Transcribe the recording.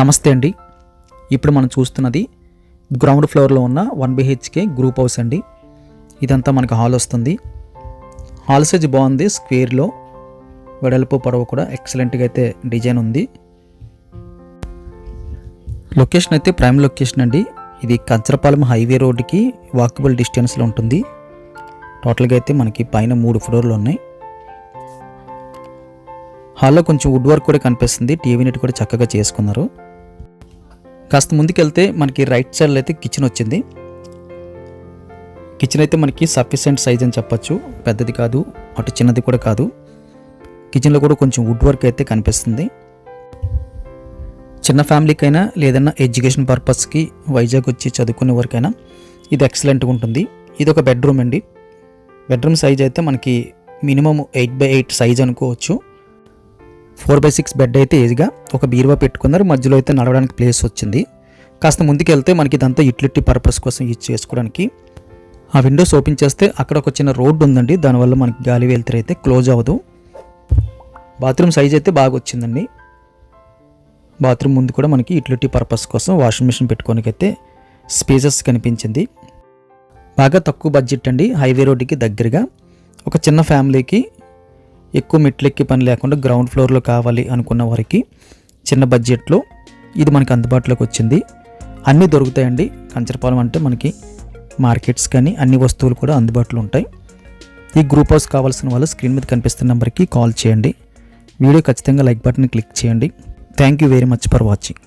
నమస్తే అండి. ఇప్పుడు మనం చూస్తున్నది గ్రౌండ్ ఫ్లోర్లో ఉన్న వన్ బిహెచ్కే గ్రూప్ హౌస్ అండి. ఇదంతా మనకు హాల్ వస్తుంది. హాల్ సైజ్ బాగుంది స్క్వేర్లో వెడల్పు పొడవు కూడా ఎక్సలెంట్గా అయితే డిజైన్ ఉంది. లొకేషన్ అయితే ప్రైమ్ లొకేషన్ అండి. ఇది కంచరపాలెం హైవే రోడ్డుకి వాకబుల్ డిస్టెన్స్లో ఉంటుంది. టోటల్గా అయితే మనకి పైన మూడు ఫ్లోర్లు ఉన్నాయి. హాల్లో కొంచెం వుడ్ వర్క్ కూడా కనిపిస్తుంది. టీవీ నెట్ కూడా చక్కగా చేసుకున్నారు. కాస్త ముందుకెళ్తే మనకి రైట్ సైడ్లో అయితే కిచెన్ వచ్చింది. కిచెన్ అయితే మనకి సఫిషియెంట్ సైజ్ అని చెప్పచ్చు. పెద్దది కాదు అటు చిన్నది కూడా కాదు. కిచెన్లో కూడా కొంచెం వుడ్ వర్క్ అయితే కనిపిస్తుంది. చిన్న ఫ్యామిలీకైనా లేదన్నా ఎడ్యుకేషన్ పర్పస్కి వైజాగ్ వచ్చి చదువుకునే వరకైనా ఇది ఎక్సలెంట్గా ఉంటుంది. ఇది ఒక బెడ్రూమ్ అండి. బెడ్రూమ్ సైజ్ అయితే మనకి minimum eight by eight size అనుకోవచ్చు. ఫోర్ బై సిక్స్ బెడ్ అయితే ఏజ్గా ఒక బీరువా పెట్టుకున్నారు. మధ్యలో అయితే నడవడానికి ప్లేస్ వచ్చింది. కాస్త ముందుకు వెళ్తే మనకి ఇదంతా యూటిలిటీ పర్పస్ కోసం యూజ్ చేసుకోవడానికి. ఆ విండోస్ ఓపెన్ చేస్తే అక్కడ ఒక చిన్న రోడ్డు ఉందండి. దానివల్ల మనకి గాలి వెళ్తారు అయితే క్లోజ్ అవ్వదు. బాత్రూమ్ సైజ్ అయితే బాగా వచ్చిందండి. బాత్రూమ్ ముందు కూడా మనకి యూటిలిటీ పర్పస్ కోసం వాషింగ్ మిషన్ పెట్టుకోనికైతే స్పేసెస్ కనిపించింది. బాగా తక్కువ బడ్జెట్ అండి. హైవే రోడ్డుకి దగ్గరగా. ఒక చిన్న ఫ్యామిలీకి ఎక్కువ మెట్లెక్కి పని లేకుండా గ్రౌండ్ ఫ్లోర్లో కావాలి అనుకున్న వారికి చిన్న బడ్జెట్లో ఇది మనకి అందుబాటులోకి వచ్చింది. అన్నీ దొరుకుతాయండి. కంచరపాలెం అంటే మనకి మార్కెట్స్ కానీ అన్ని వస్తువులు కూడా అందుబాటులో ఉంటాయి. ఈ గ్రూప్ హౌస్ కావాల్సిన వాళ్ళు స్క్రీన్ మీద కనిపిస్తున్న నెంబర్కి కాల్ చేయండి. వీడియో ఖచ్చితంగా లైక్ బటన్ క్లిక్ చేయండి. Thank you very much for watching